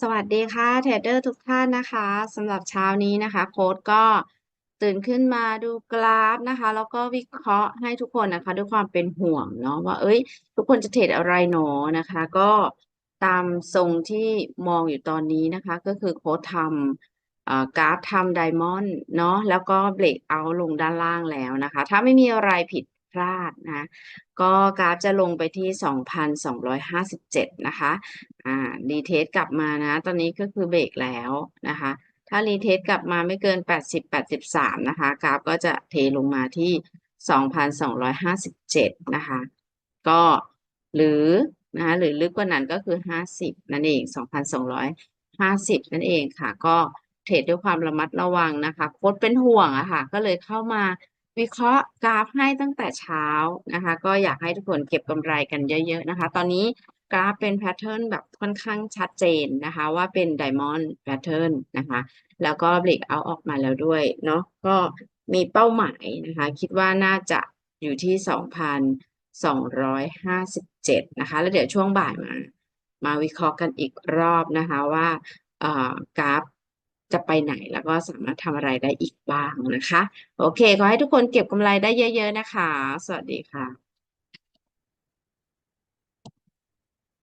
สวัสดีค่ะเทรดเดอร์ทุกท่านนะคะสำหรับเช้านี้นะคะ โค้ดก็ตื่นขึ้นมาดูกราฟนะคะ แล้วก็วิเคราะห์ให้ทุกคนนะคะ ด้วยความเป็นห่วงเนาะว่าเอ้ย ทุกคนจะเทรดอะไรหนอนะคะ ก็ตามทรงที่มองอยู่ตอนนี้นะคะ ก็คือโค้ดทำกราฟทำไดมอนด์เนาะแล้วก็เบรกเอาลงด้านล่างแล้วนะคะ ถ้าไม่มีอะไรผิด ลาดนะ ก็กราฟจะลงไปที่ 2,257 นะคะ อ่า รีเทสกลับมานะ ตอนนี้ก็คือเบรกแล้วนะคะ ถ้ารีเทสกลับมาไม่เกิน 80 83 นะคะ กราฟก็จะเทลงมาที่ 2,257 นะคะ ก็หรือนะคะหรือลึกกว่านั้นก็คือ 50 นั่นเอง 2,250 นั่นเองค่ะ ก็เทรดด้วยความระมัดระวังนะคะโค้ดเป็นห่วงอะค่ะ ก็เลยเข้ามา วิเคราะห์กราฟให้ตั้งแต่เช้านะคะ ก็อยากให้ทุกคนเก็บกำไรกันเยอะ ๆ นะคะ ตอนนี้กราฟเป็นแพทเทิร์นแบบค่อนข้างชัดเจนนะคะ ว่าเป็นไดมอนด์แพทเทิร์นนะคะ แล้วก็เบรกเอาออกมาแล้วด้วยเนาะก็มีเป้าหมายนะคะ คิดว่าน่าจะอยู่ที่ 2,257 นะคะ แล้วเดี๋ยวช่วงบ่ายมา มาวิเคราะห์กันอีกรอบนะคะว่าเอ่อกราฟ จะไปไหนแล้วก็สามารถทำอะไรได้อีกบ้างนะคะ โอเค ขอให้ทุกคนเก็บกำไรได้เยอะ ๆ นะคะ สวัสดีค่ะ